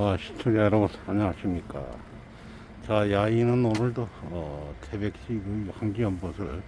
어, 시청자 여러분 안녕하십니까? 자 야인은 오늘도 어, 태백시 그 황기연봇을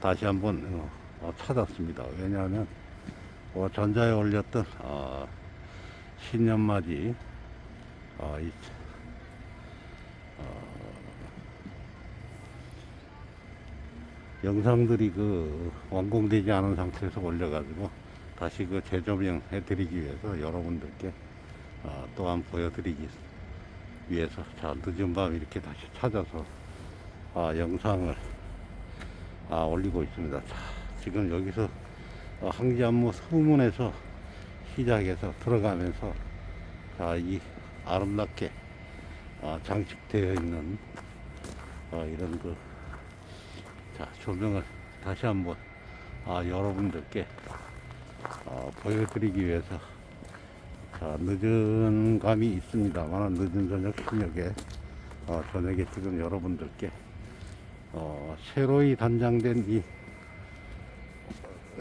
다시 한번 어, 어, 찾았습니다. 왜냐하면 어, 전자에 올렸던 어, 신년맞이 어, 이, 어, 영상들이 그 완공되지 않은 상태에서 올려가지고 다시 그 재조명 해 드리기 위해서 여러분들께 어, 또한 보여드리기 위해서 자 늦은 밤 이렇게 다시 찾아서 아, 영상을 아, 올리고 있습니다. 자, 지금 여기서 어, 항지안무 서문에서 시작해서 들어가면서 자, 이 아름답게 어, 장식되어 있는 어, 이런 그 자, 조명을 다시 한번 아, 여러분들께 어, 보여드리기 위해서 자, 늦은 감이 있습니다만 늦은 저녁 저녁에 어, 저녁에 지금 여러분들께 어, 새로이 단장된 이,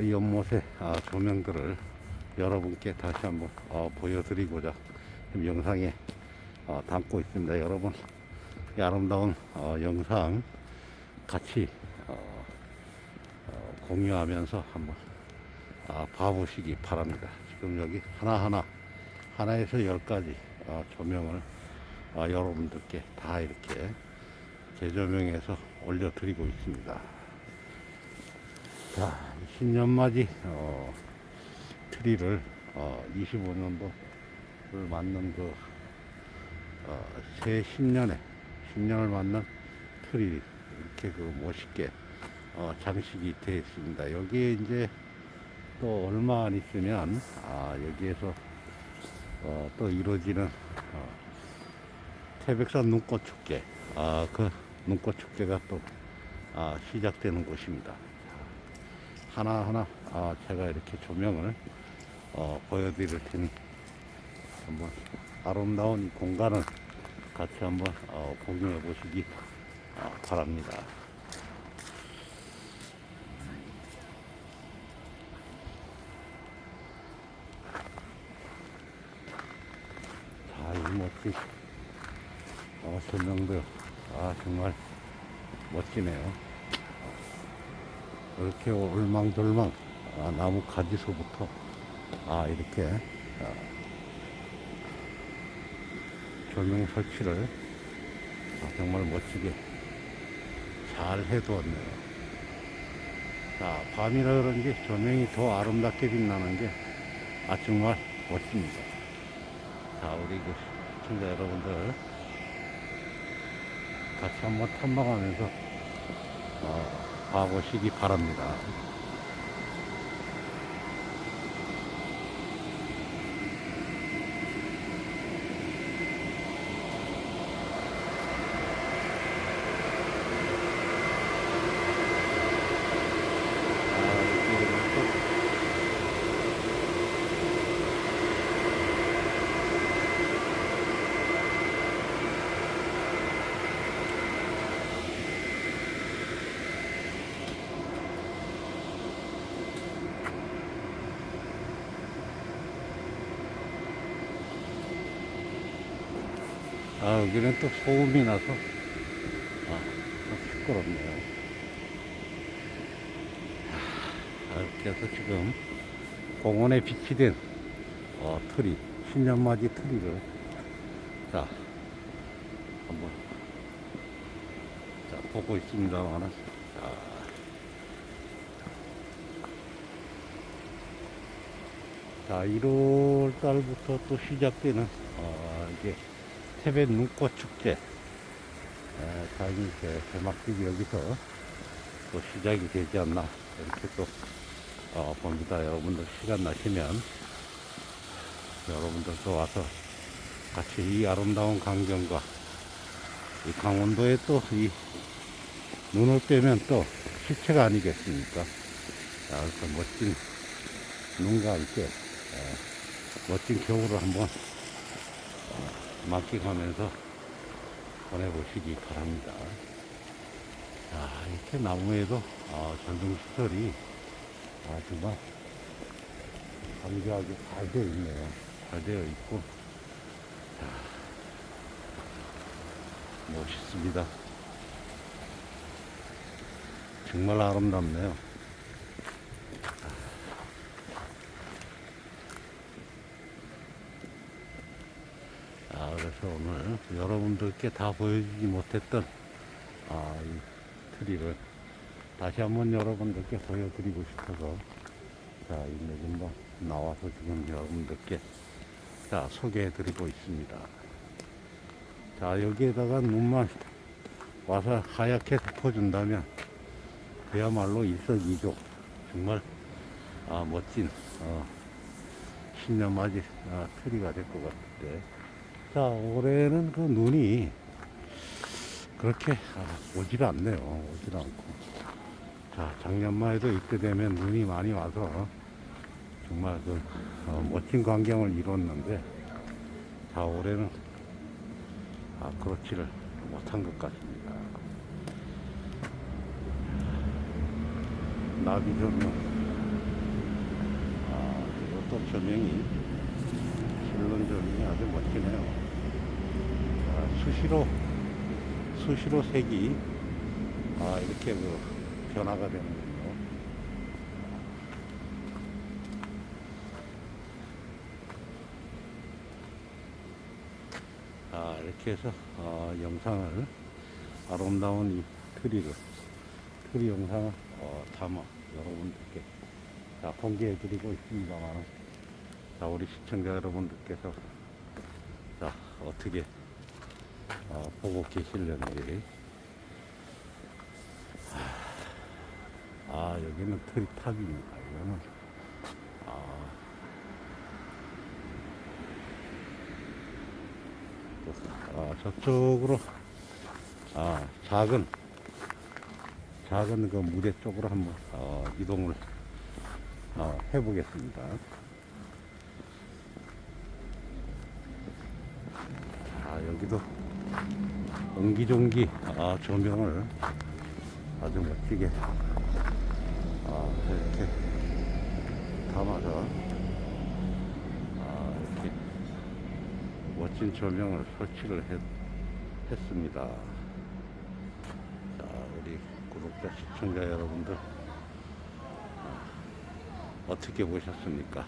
이 연못의 아, 조명들을 여러분께 다시 한번 어, 보여드리고자 영상에 어, 담고 있습니다. 여러분 이 아름다운 어, 영상 같이 어, 어, 공유하면서 한번 아, 봐보시기 바랍니다. 지금 여기 하나하나 하나에서 열가지 아, 조명을 아, 여러분들께 다 이렇게 재조명해서 올려드리고 있습니다. 자, 신년맞이 어, 트리를 어, 25년도를 맞는 그 어, 새 10년에 10년을 맞는 트리 이렇게 그 멋있게 어, 장식이 되어 있습니다. 여기에 이제 또 얼마 안 있으면 아, 여기에서 어, 또 이루어지는 어, 태백산 눈꽃 축제 아, 그 눈꽃 축제가 또 아, 시작되는 곳입니다. 하나하나 아, 제가 이렇게 조명을 어, 보여드릴 테니 한번 아름다운 이 공간을 같이 한번 어, 공유해 보시기 어, 바랍니다. 자, 이 멋진 어, 조명들 아 정말 멋지네요. 이렇게 올망졸망 아, 나무 가지수부터 아 이렇게 아, 조명 설치를 아, 정말 멋지게 잘 해두었네요. 자, 밤이라 그런지 조명이 더 아름답게 빛나는 게 아, 정말 멋집니다. 자, 우리 그 시청자 여러분들 같이 한번 탐방하면서 어, 봐보시기 바랍니다. 아, 여기는 또 소음이 나서, 아, 좀 시끄럽네요. 아, 이렇게 해서 지금 공원에 비치된, 어, 트리, 신년맞이 트리를, 자, 한번, 자, 보고 있습니다만은, 자, 자, 1월 달부터 또 시작되는, 어, 이게, 태백 눈꽃 축제. 에, 다행히 개막식이 여기서 또 시작이 되지 않나. 이렇게 또, 어, 봅니다. 여러분들 시간 나시면 여러분들도 와서 같이 이 아름다운 광경과 이 강원도에 또 이 눈을 빼면 또 실체가 아니겠습니까? 자, 그래서 멋진 눈과 함께 에, 멋진 겨울을 한번 맡기가면서 보내보시기 바랍니다. 자, 이렇게 나무에도 아, 전등 시설이 아주 막 감지하게 잘 되어 있네요. 잘 되어 있고, 자, 멋있습니다. 정말 아름답네요. 오늘 여러분들께 다 보여주지 못했던 아, 이 트리를 다시 한번 여러분들께 보여드리고 싶어서 자, 이 매진방 나와서 지금 여러분들께 자, 소개해드리고 있습니다. 자, 여기에다가 눈만 와서 하얗게 덮어준다면 그야말로 일석이조 정말 아, 멋진 어, 신년맞이 아, 트리가 될 것 같은데 자 올해는 그 눈이 그렇게 아, 오질 않네요. 오질 않고. 자 작년만 해도 이때 되면 눈이 많이 와서 정말 그 어, 멋진 광경을 이뤘는데 자 올해는 아, 그렇지를 못한 것 같습니다. 나비 조명. 아 이것도 조명이 조명이 아주 멋지네요. 아, 수시로 수시로 색이 아 이렇게 그 변화가 되는군요. 아 이렇게 해서 어, 영상을 아름다운 이 트리를 트리 영상을 어, 담아 여러분들께 자, 공개해 드리고 있습니다만 자 우리 시청자 여러분들께서 자 어떻게 어, 보고 계실는지. 아 여기는 트리 탑입니다 이거는. 아, 또, 아 저쪽으로 아 작은 작은 그 무대 쪽으로 한번 어, 이동을 어, 해보겠습니다. 아 여기도 옹기종기 아, 조명을 아주 멋지게 아, 이렇게 담아서 아, 이렇게 멋진 조명을 설치를 했, 했습니다. 자, 우리 구독자 시청자 여러분들 어떻게 보셨습니까?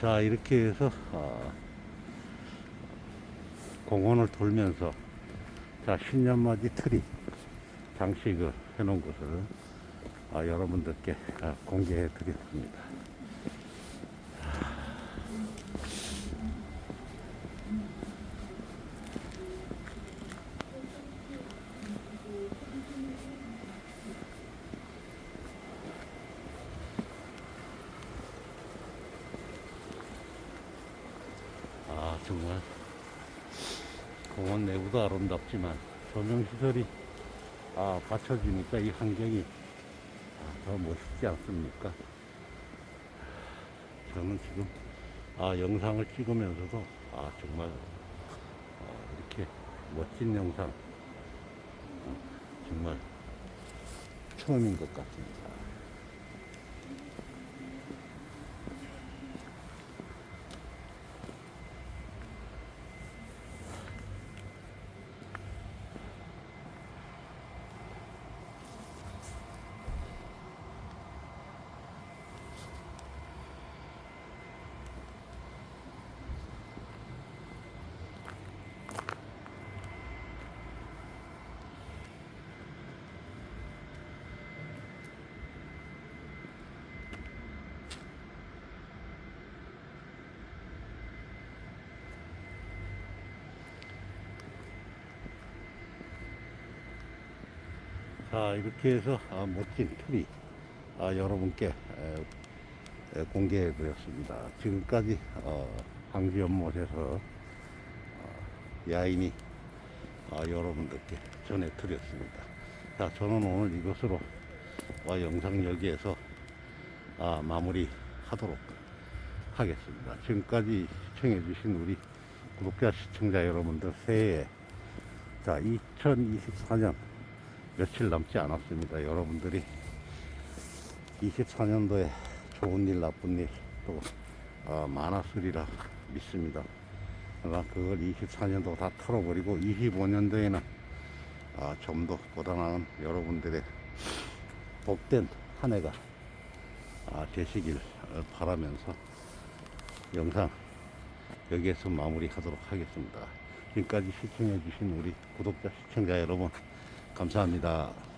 자, 이렇게 해서 아, 공원을 돌면서 자, 신년맞이 트리 장식을 해놓은 것을 아, 여러분들께 아, 공개해 드렸습니다. 아, 정말 공원 내부도 아름답지만 조명 시설이 아, 받쳐주니까 이 환경이 아, 더 멋있지 않습니까? 저는 지금 아, 영상을 찍으면서도 아, 정말 어, 이렇게 멋진 영상 어, 정말 처음인 것 같습니다. 자 이렇게 해서 아, 멋진 트리 아, 여러분께 에, 에, 공개해 드렸습니다. 지금까지 어, 황지 연못에서 어, 야인이 아, 여러분들께 전해 드렸습니다. 자 저는 오늘 이것으로 어, 영상 여기에서 아, 마무리 하도록 하겠습니다. 지금까지 시청해 주신 우리 구독자 시청자 여러분들 새해 자 2024년 며칠 남지 않았습니다. 여러분들이 24년도에 좋은 일, 나쁜 일 또 어, 많았으리라 믿습니다. 그걸 24년도 다 털어버리고 25년도에는 아, 좀 더 보다 여러분들의 복된 한 해가 아, 되시길 바라면서 영상 여기에서 마무리하도록 하겠습니다. 지금까지 시청해주신 우리 구독자, 시청자 여러분, 감사합니다.